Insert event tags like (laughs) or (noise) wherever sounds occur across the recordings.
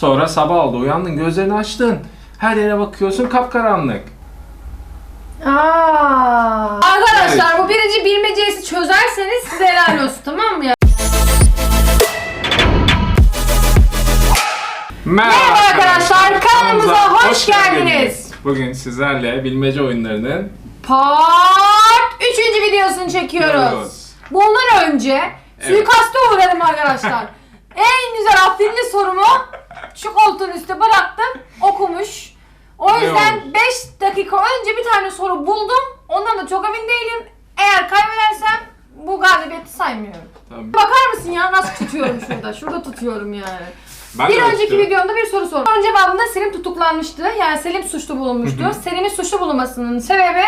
Sonra sabah oldu uyandın gözlerini açtın. Her yere bakıyorsun kapkaranlık. Aa. Arkadaşlar bu birinci bilmecesi çözerseniz size helal olsun tamam mı ya? Merhaba arkadaşlar, kanalımıza hoş geldiniz. Bugün sizlerle bilmece oyunlarının Part 3. videosunu çekiyoruz. Çekiyoruz. Bundan önce suikaste uğradım arkadaşlar. (laughs) en güzel afilli sorumu şu koltuğun üstüne bıraktım. Okumuş. O yüzden olmuş? 5 dakika önce bir tane soru buldum. Ondan da çok emin değilim. Eğer kaybedersem bu galibiyeti saymıyorum. Tabii. Bakar mısın ya nasıl tutuyorum şurada? Şurada tutuyorum yani. Ben bir de önceki istiyorum. videomda bir soru sordum. Sorunun cevabında Selim tutuklanmıştı. Yani Selim suçlu bulunmuştu. Selim'in suçlu bulunmasının sebebi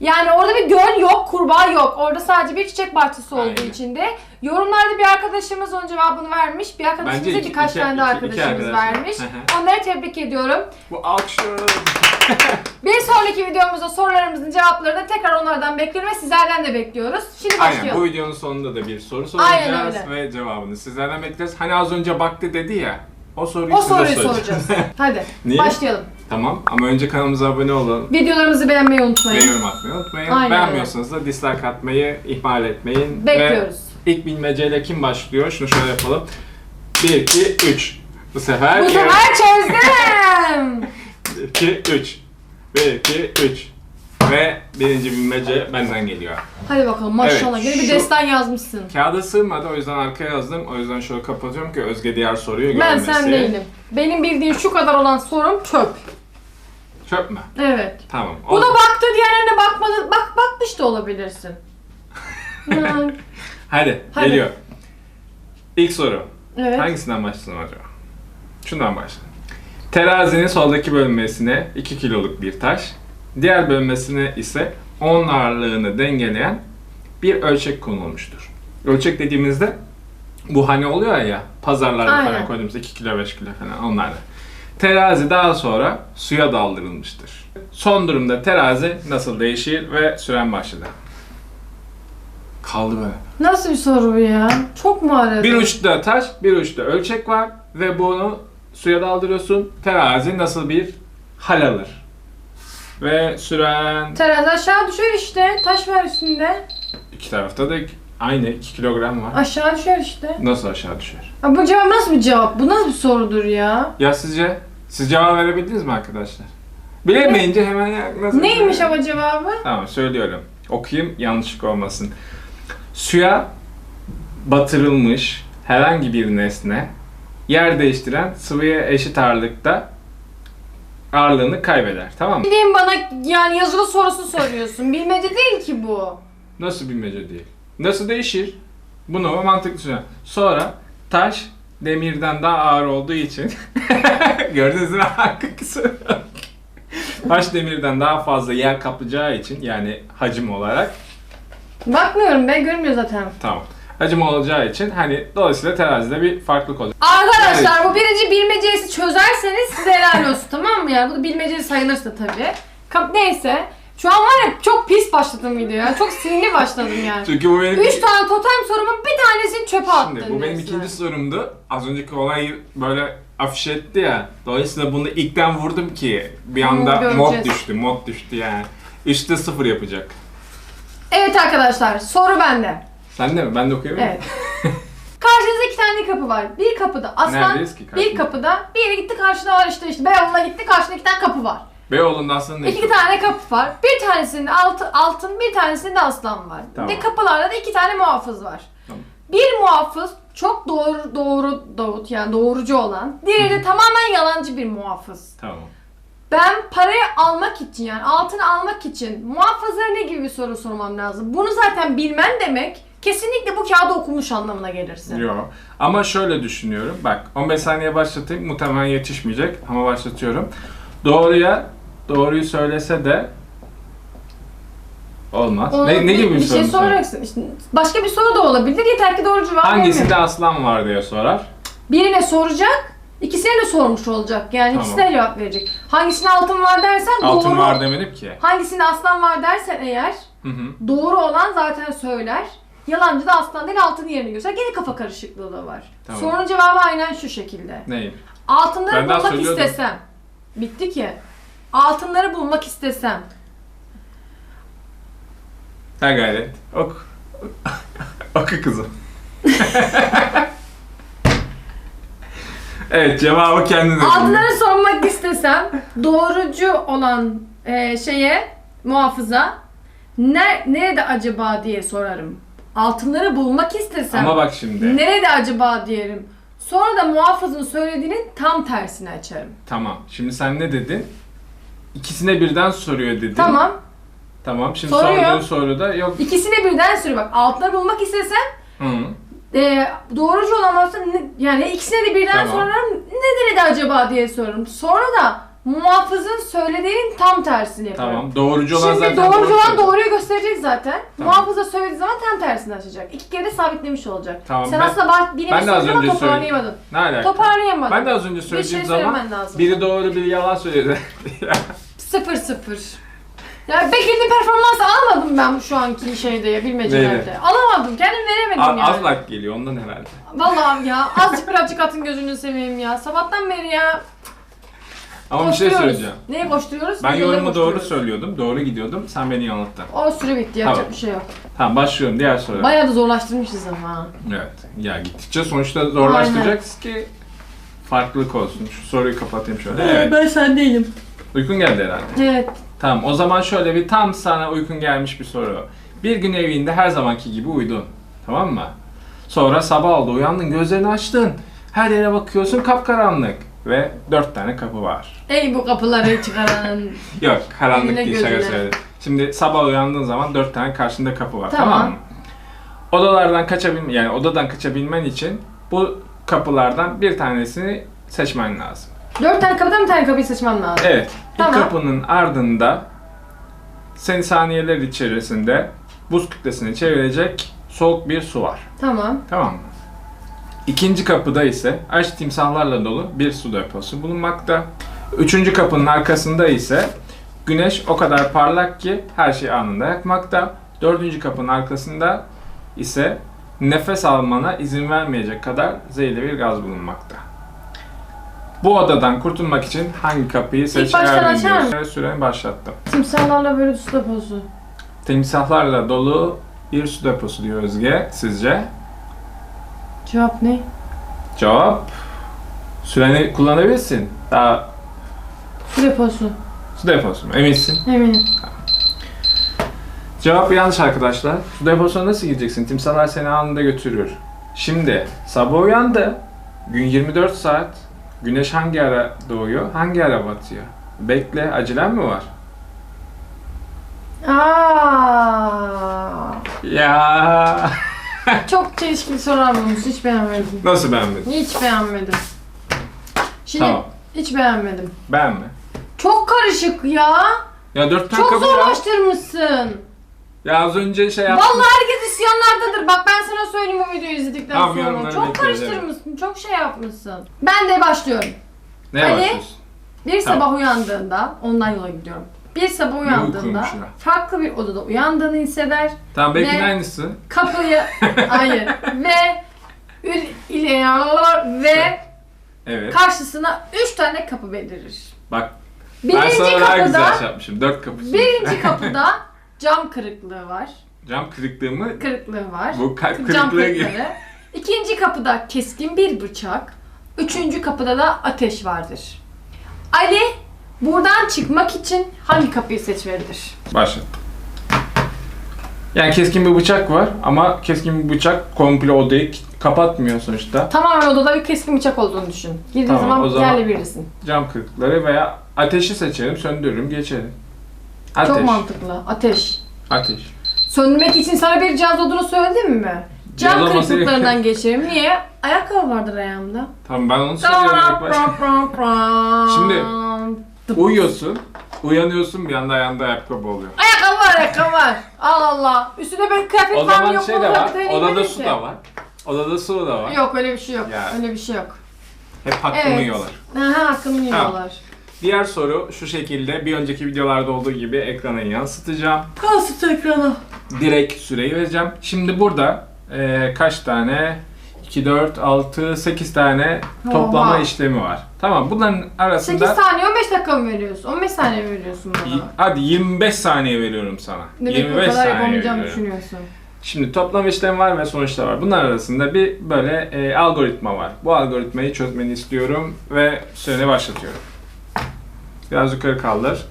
yani orada bir göl yok, kurbağa yok. Orada sadece bir çiçek bahçesi olduğu Aynen. için de. Yorumlarda bir arkadaşımız onun cevabını vermiş. Bir arkadaşımız Bence iki- birkaç iki- tane iki- iki arkadaşımız arkadaş. vermiş. Hı hı. Onları tebrik ediyorum. Bu alkışlıyoruz. (laughs) Bir sonraki videomuzda sorularımızın cevaplarını tekrar onlardan bekliyorum ve sizlerden de bekliyoruz. Şimdi Aynen bu videonun sonunda da bir soru Aynen soracağız öyle. ve cevabını sizlerden bekleyeceğiz. Hani az önce baktı dedi ya. O soruyu O size soruyu soracağız. soracağız. (laughs) Hadi Niye? başlayalım. Tamam ama önce kanalımıza abone olun. Videolarımızı beğenmeyi unutmayın. Ve yorum atmayı unutmayın. Aynen Beğenmiyorsanız da dislike atmayı ihmal etmeyin. Bekliyoruz. Ve ilk bilmeceyle kim başlıyor? Şunu şöyle yapalım. 1, 2, 3. Bu sefer... Bu sefer çözdüm. 1, 2, 3. 1, 2, 3. Ve birinci bilmece benden geliyor. Hadi bakalım maşallah Evet, yine bir şu- destan yazmışsın. Kağıda sığmadı o yüzden arkaya yazdım. O yüzden şöyle kapatıyorum ki Özge diğer soruyu Ben sen değilim. Benim bildiğim şu kadar olan sorum çöp. Çöp mü? Evet. Tamam. Bu da baktı diğerlerine bakmadı. Bak bakmış da olabilirsin. (laughs) Hadi, Hadi. geliyor. İlk soru. evet. Hangisinden başlasın acaba? Şundan başlayalım. Terazinin soldaki bölmesine 2 kiloluk bir taş, diğer bölmesine ise 10 ağırlığını dengeleyen bir ölçek konulmuştur. Ölçek dediğimizde bu hani oluyor ya pazarlarda Aynen. falan koyduğumuz 2 kilo 5 kilo falan onlarda. Terazi daha sonra suya daldırılmıştır. Son durumda terazi nasıl değişir ve süren başladı. Kaldı böyle. Nasıl bir soru bu ya? Çok mu aradın? Bir uçta taş, bir uçta ölçek var ve bunu suya daldırıyorsun. Terazi nasıl bir hal alır? Ve süren Terazi aşağı düşer işte. Taş var üstünde. iki tarafta da aynı 2 kilogram var. Aşağı düşer işte. Nasıl aşağı düşer? Ha, bu cevap nasıl bir cevap? Bu nasıl bir sorudur ya? Ya sizce? Siz cevap verebildiniz mi arkadaşlar? Bilemeyince hemen ya, nasıl? Neymiş ama cevabı? Tamam söylüyorum. Okuyayım yanlışlık olmasın. Suya batırılmış herhangi bir nesne yer değiştiren sıvıya eşit ağırlıkta ağırlığını kaybeder. Tamam mı? Bildiğin bana yani yazılı sorusu soruyorsun. Bilmece değil ki bu. Nasıl bilmece değil. Nasıl değişir? Bunu mantıklı düşünün. Sonra taş demirden daha ağır olduğu için (laughs) gördünüz mü (laughs) kısmı? taş demirden daha fazla yer kaplayacağı için yani hacim olarak Bakmıyorum ben görmüyor zaten. Tamam. Hacim olacağı için hani dolayısıyla terazide bir farklılık olacak. Arkadaşlar bu birinci bilmecesi çözerseniz size helal olsun tamam mı yani? Bu da bilmecesi sayılırsa tabii. Kap neyse. Şu an var ya çok pis başladım videoya. Çok sinirli başladım yani. (laughs) Çünkü bu benim Üç tane totem sorumun bir tanesini çöpe attın. Şimdi bu benim resmen. ikinci sorumdu. Az önceki olayı böyle afiş etti ya. Dolayısıyla bunu ilkten vurdum ki bir anda göreceğiz. mod düştü, mod düştü yani. Üçte sıfır yapacak. Evet arkadaşlar soru bende. Sen de mi? Ben de okuyabilir miyim? Evet. Karşınızda iki tane kapı var. Bir kapıda aslan, Neredeyiz ki bir kapıda, bir yere gitti karşıda var işte işte Beyoğlu'na gitti karşında iki tane kapı var. Beyoğlu'nda aslında? İki tane kapı var. Bir tanesinde altın, altın bir tanesinde aslan var. Tamam. Ve kapılarda da iki tane muhafız var. Tamam. Bir muhafız çok doğru doğru doğru yani doğrucu olan. Diğeri de tamamen yalancı bir muhafız. Tamam. Ben parayı almak için yani altını almak için muhafızlara ne gibi bir soru sormam lazım? Bunu zaten bilmen demek kesinlikle bu kağıdı okumuş anlamına gelirsin. Yo. Ama şöyle düşünüyorum. Bak 15 saniye başlatayım. Muhtemelen yetişmeyecek ama başlatıyorum. Doğruya doğruyu söylese de olmaz. Ona ne, ne gibi bir, bir soru şey sor- soracaksın. İşte başka bir soru da olabilir. Yeter ki doğru cevap Hangisinde aslan var diye sorar. Birine soracak, ikisine de sormuş olacak. Yani Tamam. ikisine cevap verecek. Hangisinde altın var dersen Altın doğru. var demedim ki. Hangisinde aslan var dersen eğer Hı hı. doğru olan zaten söyler. Yalancı da aslan değil altın yerini göster. Gene kafa karışıklığı da var. Tamam. Sorunun cevabı aynen şu şekilde. Neyim? Altınları Ben bulmak istesem. Bitti ki. Altınları bulmak istesem. Ha gayret. Oku. (laughs) Oku kızım. (laughs) evet cevabı kendin dedin. Altınları sormak istesem doğrucu olan e, şeye muhafıza ne, nerede acaba diye sorarım. Altınları bulmak istesem Ama bak şimdi. nerede acaba diyelim. Sonra da muhafızın söylediğinin tam tersini açarım. Tamam. Şimdi sen ne dedin? İkisine birden soruyor dedin. Tamam. Tamam. Şimdi Soruyor. sorduğun soruda yok. İkisine birden soruyor. Bak altınları bulmak istesem Hı. e, doğrucu olan varsa ne- yani ikisine de birden Tamam. sorarım. Ne nerede acaba diye sorarım. Sonra da muhafızın söylediğinin tam tersini yaparım. Tamam. Doğrucu olan Şimdi zaten doğrucu doğru olan söylüyor. doğruyu gösterecek zaten. Tamam. Muhafıza söylediği zaman tam tersini açacak. İki kere de sabitlemiş olacak. Tamam, Sen ben- aslında bah, bir ben de az ama önce toparlayamadın. Ne alaka? Toparlayamadın. Ben de az önce şey söylediğim zaman söylemen lazım. biri doğru biri yalan söyledi. (laughs) Sıfır sıfır. Ya beklediğim performansı alamadım ben şu anki şeyde ya bilmecelerde. Alamadım. Kendim veremedim A- yani. Az lak geliyor ondan herhalde. Vallahi ya azıcık birazcık atın gözünü seveyim ya. Sabahtan beri ya. Ama bir şey koşturuyoruz. söyleyeceğim. Neye koşturuyoruz? Ben Videoları yorumu doğru koşturuyoruz. söylüyordum. Doğru gidiyordum. Sen beni yanılttın. O süre bitti yapacak Tamam. bir şey yok. Tamam başlıyorum diğer soru. Bayağı da zorlaştırmışız ama. ha. Evet. Ya gittikçe sonuçta zorlaştıracaksın ki farklılık olsun. Şu soruyu kapatayım şöyle. Evet. Ben sen değilim. Uykun geldi herhalde. Evet. Tamam o zaman şöyle bir tam sana uykun gelmiş bir soru. Bir gün evinde her zamanki gibi uyudun. Tamam mı? Sonra sabah oldu uyandın gözlerini açtın. Her yere bakıyorsun kapkaranlık. Ve dört tane kapı var. Ey bu kapıları çıkaran. (laughs) Yok karanlık Eline değil şaka gözüne. söyledim. Şimdi sabah uyandığın zaman dört tane karşında kapı var Tamam. tamam, mı? Odalardan kaçabilmen yani odadan kaçabilmen için bu kapılardan bir tanesini seçmen lazım. Dört tane kapıdan bir tane kapıyı seçmem lazım. Evet. Tamam. İlk kapının ardında seni saniyeler içerisinde buz kütlesini çevirecek soğuk bir su var. Tamam. Tamam mı? İkinci kapıda ise aç timsahlarla dolu bir su deposu bulunmakta. Üçüncü kapının arkasında ise güneş o kadar parlak ki her şey anında yakmakta. Dördüncü kapının arkasında ise nefes almana izin vermeyecek kadar zehirli bir gaz bulunmakta. Bu odadan kurtulmak için hangi kapıyı baştan seçerdin açar diye süreni başlattım. Timsahlarla böyle su deposu. Timsahlarla dolu bir su deposu diyor Özge. Sizce? Cevap ne? Cevap. Süreni kullanabilirsin. Daha Su deposu. su deposu mu? Eminsin. Eminim. Cevap yanlış arkadaşlar. Su deposuna nasıl gideceksin? Timsahlar seni anında götürür. Şimdi sabah uyandı. Gün 24 saat. Güneş hangi ara doğuyor? Hangi ara batıyor? Bekle. Acelen mi var? Aa. Ya (laughs) Çok çelişkili sorular bulmuş. Hiç beğenmedim. Nasıl beğenmedin? Hiç beğenmedim. Şimdi Tamam. hiç beğenmedim. Beğenme. Çok karışık ya. Ya dört tane Çok ya. zorlaştırmışsın. Ya az önce şey yaptım. Vallahi herkes isyanlardadır. Bak ben sana söyleyeyim bu videoyu izledikten Tamam, sonra. yorumları Çok bekliyorum. karıştırmışsın. Çok şey yapmışsın. Ben de başlıyorum. Ne Ali? başlıyorsun? Bir Tamam. sabah uyandığında, ondan yola gidiyorum. Bir sabah uyandığında ya. farklı bir odada uyandığını hisseder. Tamam belki de aynısı. Kapıyı, (laughs) hayır ve ül, ile- ve Evet. karşısına üç tane kapı belirir. Bak ben Birinci sana daha güzel kapıda, şey yapmışım. Dört kapı. birinci (laughs) kapıda cam kırıklığı var. Cam kırıklığımı Kırıklığı var. bu kalp Cam kırıklığı gibi. kırıkları. İkinci kapıda keskin bir bıçak. Üçüncü kapıda da ateş vardır. Ali buradan çıkmak için hangi kapıyı seçmelidir? Başlattım. Yani keskin bir bıçak var ama keskin bir bıçak komple odayı kapatmıyor sonuçta. Tamamen odada bir keskin bıçak olduğunu düşün. Girdiğin Tamam, zaman, o zaman- yerle bilirsin. Cam kırıkları veya ateşi seçelim, söndürürüm, geçelim. Ateş. Çok mantıklı. Ateş. Ateş. Söndürmek için sana bir cihaz olduğunu söyledim mi? Cihaz Cam olması kırıklıklarından geçerim. Niye? Ayakkabı vardır ayağımda. Tamam ben onu söylüyorum ilk başta. Şimdi, Uyuyorsun, uyanıyorsun bir anda ayağında ayakkabı oluyor. Ayakkabı var, ayakkabı var. Allah Allah. Üstüne bir kıyafet O var mı zaman yok şey de var, odada su da var. Odada su da var. Yok öyle bir şey yok. Ya. Öyle bir şey yok. Hep hakkımı Evet. yiyorlar. Aha hakkımı yiyorlar. Diğer soru şu şekilde bir önceki videolarda olduğu gibi ekrana yansıtacağım. Kalsın ekrana. Direkt süreyi vereceğim. Şimdi burada eee, kaç tane? 2, 4, 6, 8 tane toplama Oha. işlemi var. Tamam bunların 8 arasında saniye 15 dakika mı veriyorsun? 15 saniye mi veriyorsun Y- bana? hadi 25 saniye veriyorum sana. Demek ki o 25 kadar saniye yapamayacağımı veriyorum. düşünüyorsun. Şimdi toplama işlemi var ve sonuçlar var. Bunlar arasında bir böyle e, algoritma var. Bu algoritmayı çözmeni istiyorum ve süreni başlatıyorum. Biraz yukarı kaldır.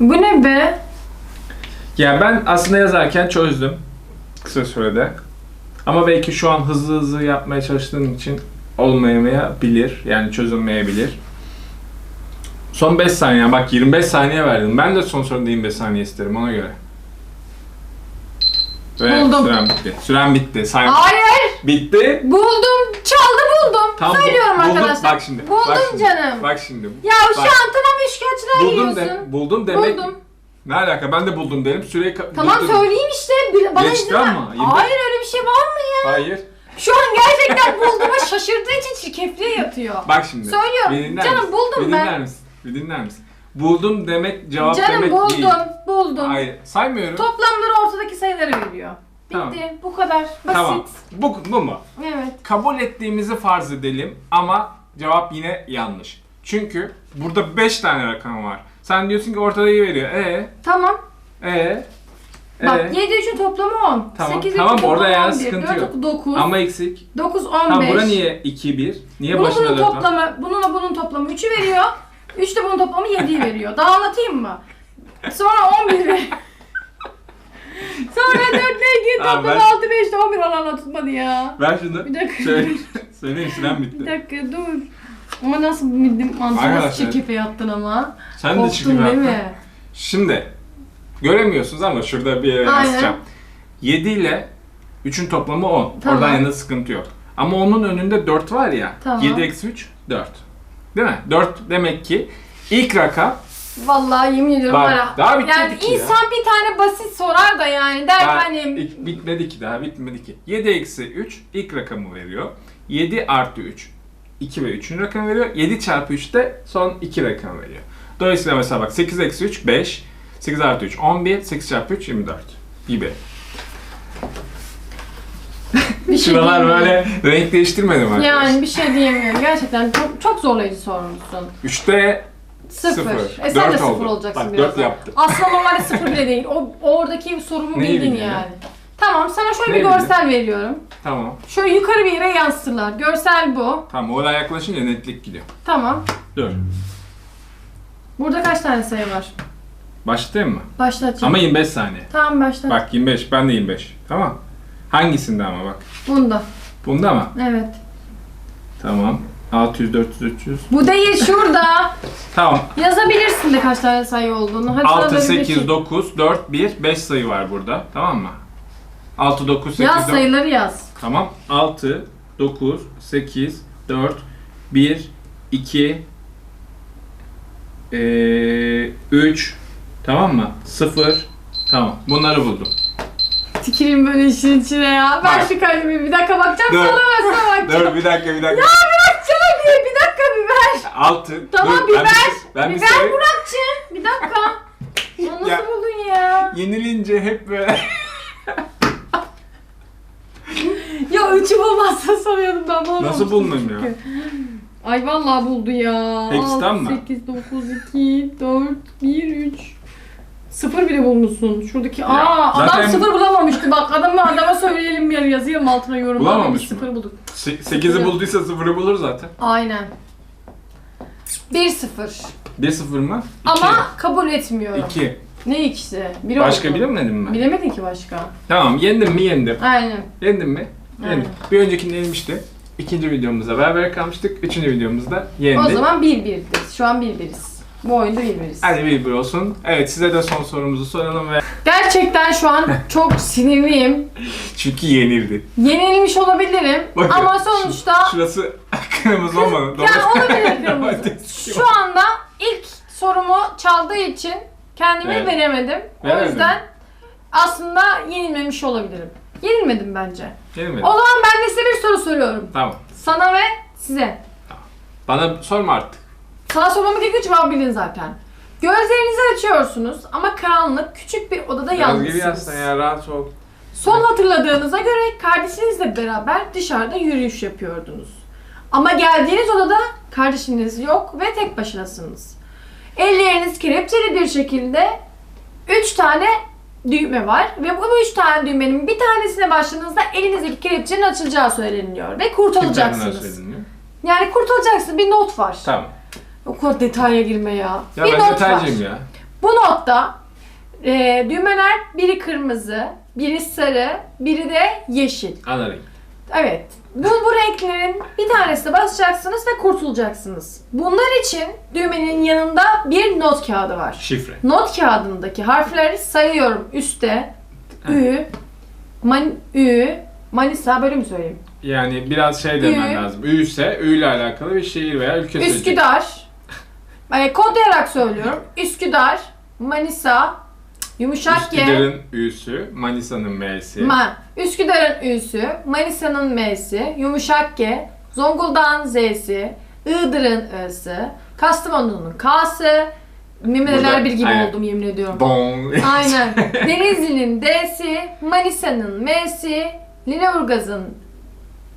Bu ne be? Ya ben aslında yazarken çözdüm kısa sürede. Ama belki şu an hızlı hızlı yapmaya çalıştığın için olmayabilir. Yani çözülmeyebilir. Son 5 saniye. Bak 25 saniye verdim. Ben de son soruda 25 saniye isterim ona göre. Ve Buldum. süren bitti. Süren bitti. Say Hayır! bitti. Buldum! Çaldı buldum! Tam bu- Söylüyorum buldum. arkadaşlar. Bak şimdi. Buldum bak şimdi, canım. Bak şimdi. Ya şu Bak. an tamam üçkağıtçılar Buldum, yiyorsun. de, buldum demek. Buldum. Ne alaka? Ben de buldum derim. Süreyi ka- Tamam durdurdum. söyleyeyim işte. Bir- Bana Geçti izin ver. ama, yirmi- Hayır öyle bir şey var mı ya? Hayır. Şu an gerçekten bulduğuma şaşırdığı için çirkefliğe yatıyor. Bak şimdi. Söylüyorum. Bir dinler Canım misin? buldum bir ben. dinler misin? Bir dinler misin? Buldum demek cevap Canım demek buldum. değil. Buldum. Hayır. Saymıyorum. Toplamları ortadaki sayıları veriyor. Bitti. Tamam. Bu kadar. Basit. Tamam. Bu, bu mu? Evet. Kabul ettiğimizi farz edelim ama cevap yine yanlış. Çünkü burada 5 tane rakam var. Sen diyorsun ki ortadayı veriyor. E Tamam. e Bak e 7 3'ün toplamı 10. Tamam, 8 tamam, 3'ün orada toplamı yani 11. sıkıntı 4 yok. 9. ama eksik. 9 15. Tamam bura niye 2 1? Niye Bunun başında bunun 4 var? toplamı, bununla bunun toplamı 3'ü veriyor. 3 de bunun toplamı 7'yi veriyor. Daha anlatayım mı? Sonra 11 veriyor. (laughs) Sonra 4 ile 2 Tamam, toplamı ben- 6 5 de 11 olan tutmadı ya. Ver şunu. Bir dakika. Söyle, süren Bir bitti. dakika dur. Ama nasıl bildim mantığı nasıl Arkadaşlar, çirkefe yattın ama. Sen de Korktun çıkıyor değil mi? Şimdi göremiyorsunuz ama şurada bir yere Aynen. yazacağım. 7 ile 3'ün toplamı 10. Tamam. Oradan yana sıkıntı yok. Ama onun önünde 4 var ya. Tamam. 7 eksi 3 4. Değil mi? 4 demek ki ilk rakam Vallahi yemin ediyorum Bak, var ya. daha bitmedi Yani ki ya. insan bir tane basit sorar da yani der daha hani ilk- bitmedi ki daha bitmedi ki. 7 eksi 3 ilk rakamı veriyor. 7 artı 3 2 ve 3'ün rakamı veriyor. 7 çarpı 3 de son 2 rakamı veriyor. Dolayısıyla mesela bak 8 eksi 3 5. 8 artı 3 11. 8 çarpı 3 24 gibi. (laughs) bir şey Şuralar diyemiyorum. böyle renk değiştirmedim arkadaşlar. Yani bir şey diyemiyorum. Gerçekten çok, çok zorlayıcı sormuşsun. 3'te Sıfır. Sıfır. E sen Dört de sıfır oldu. olacaksın Bak, birazdan. dört yaptım. Aslında normalde sıfır bile değil. O oradaki sorumu Neyi bildin bildin ya? yani. Tamam sana şöyle Neyi bir bildin? görsel veriyorum. Tamam. Şöyle yukarı bir yere yansıtırlar. Görsel bu. Tamam oraya yaklaşınca netlik gidiyor. Tamam. Dur. Burada kaç tane sayı var? Başlatayım mı? Başlatacağım. Ama 25 saniye. Tamam başlat. Bak 25. Ben de 25. Tamam. Hangisinde ama bak. Bunda. Bunda mı? Evet. Tamam. 600, 400, 300. Bu değil şurada. (laughs) Tamam. Yazabilirsin de kaç tane sayı olduğunu. Hadi sana 6, da bir 8, bakayım. 9, 4, 1, 5 sayı var burada. Tamam mı? 6, 9, 8, Yaz 4. sayıları yaz. Tamam. 6, 9, 8, 4, 1, 2, eee 3, tamam mı? 0, tamam. Bunları buldum. Tikireyim böyle işin içine ya. Ben Bak. şu kalemi bir dakika bakacağım Dur. sana ben sana bakacağım. Dur bir dakika bir dakika. Ya bırakacağım bir, bir dakika ver. 6. Tamam dur, bir ben ben bir bir sayı- Burak'cığım. Bir dakika. (laughs) Ya nasıl Ya. buldun ya? Yenilince hep böyle. Ya üçü bulmazsa sanıyordum ben bulamamıştım. Nasıl bulmayayım ya? çünkü. Ay vallahi buldu ya. Hepsinden mi? 8, 9, 2, 4, 1, 3. Sıfır bile bulmuşsun. Şuradaki aa adam zaten- sıfır bulamamıştı. Bak adamı adama söyleyelim ya yazayım altına yorum. Bulamamış mı? Sıfır bulduk. 8'i bulduysa 0'ı bulur zaten. Aynen. 1-0. 1-0 mı? Ama kabul etmiyorum. 2. Ne ikisi? Biri Başka oldu. bilemedin mi? Bilemedin ki başka. Tamam yendim mi yendim. Aynen. Yendim mi? Aynen. Bir öncekinde yenilmişti. İkinci videomuzda beraber kalmıştık. Üçüncü videomuzda yendik. O zaman 1-1'diz. Şu an 1-1'iz. Bu oyunda 1-1'iz. Hadi bir bir olsun. Evet size de son sorumuzu soralım ve Gerçekten şu an (laughs) çok sinirliyim. çünkü yenildi. Yenilmiş olabilirim Bakın, ama sonuçta Şurası kırmızı olmadı. ya olabilir (laughs) kırmızı. Şu anda ilk sorumu çaldığı için kendimi Evet. veremedim. O Veremedin. yüzden aslında yenilmemiş olabilirim. Yenilmedim bence. Yenilmedi. O zaman ben de size bir soru soruyorum. Tamam. Sana ve size. Bana sorma artık. Sana sormamı gerekiyor cevabı bilin zaten. Gözlerinizi açıyorsunuz ama karanlık küçük bir odada Biraz gibi yalnızsınız. yazsana ya rahat ol. Son hatırladığınıza göre kardeşinizle beraber dışarıda yürüyüş yapıyordunuz. Ama geldiğiniz odada kardeşiniz yok ve tek başınasınız. Elleriniz kelepçeli bir şekilde 3 tane düğme var ve bu 3 tane düğmenin bir tanesine başladığınızda elinizdeki kelepçenin açılacağı söyleniyor ve kurtulacaksınız. Yani kurtulacaksın bir not var. Tamam. O kadar detaya girme ya. Ya bir ben not var. ya. Bu notta e, düğmeler biri kırmızı, biri sarı, biri de yeşil. Ana renk. Evet. Bu, bu renklerin bir tanesine basacaksınız ve kurtulacaksınız. Bunlar için düğmenin yanında bir not kağıdı var. Şifre. Not kağıdındaki harfleri sayıyorum. Üste Ü, man, Ü, Manisa böyle mi söyleyeyim? Yani biraz şey demen Ü. lazım. Ü ise Ü ile alakalı bir şehir veya ülke söyleyecek. Üsküdar. Yani (laughs) kodlayarak söylüyorum. Üsküdar, Manisa, yumuşak G. Üsküdar'ın Ü'sü, Manisa'nın M'si. Ma. Üsküdar'ın Ü'sü, Manisa'nın M'si, yumuşak G, Zonguldak'ın Z'si, Iğdır'ın I'si, Kastamonu'nun K'sı, Burada- bir gibi aynen. oldum yemin ediyorum. Bon. Aynen. (laughs) Denizli'nin D'si, Manisa'nın M'si, Lüleburgaz'ın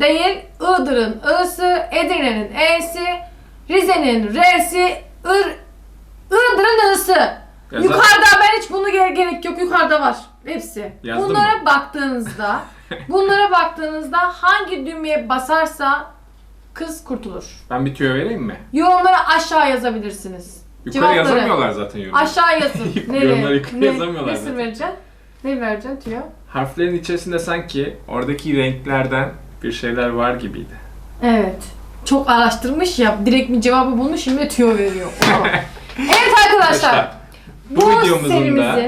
değil, Iğdır'ın I'sı, Edirne'nin E'si, Rize'nin R'si, Ir, Iğdır'ın I'sı. Ya Yukarıda ben hiç bunu gerek, gerek yok. Yukarıda var. Hepsi. Yazdın bunlara baktığınızda, (laughs) bunlara baktığınızda hangi düğmeye basarsa kız kurtulur. Ben bir tüyo vereyim mi? Yorumlara aşağı yazabilirsiniz. Yukarı Cevapları. yazamıyorlar zaten yorum. Aşağı yazın. (laughs) Yorumları yukarı yazamıyorlar Nasıl zaten. vereceksin? Ne vereceksin tüyo? Harflerin içerisinde sanki oradaki renklerden bir şeyler var gibiydi. Evet. Çok araştırmış ya. Direkt bir cevabı bulmuş şimdi de tüyo veriyor. Oha. (laughs) evet arkadaşlar. Bu Bu, videomuzun da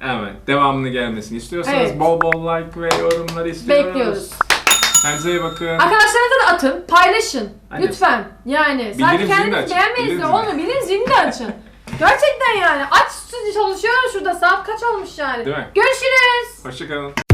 Evet, devamını gelmesini istiyorsanız Evet. bol bol like ve yorumları istiyoruz. bekliyoruz. Kendinize iyi bakın. Arkadaşlarınıza da atın, paylaşın. Aynen. Lütfen. Yani Bildirim sadece kendiniz beğenmeyiz de olmuyor. Bildirim zilini de açın. (laughs) Gerçekten yani. Aç çalışıyoruz şurada. Saat kaç olmuş yani. Değil mi? Görüşürüz. Hoşçakalın.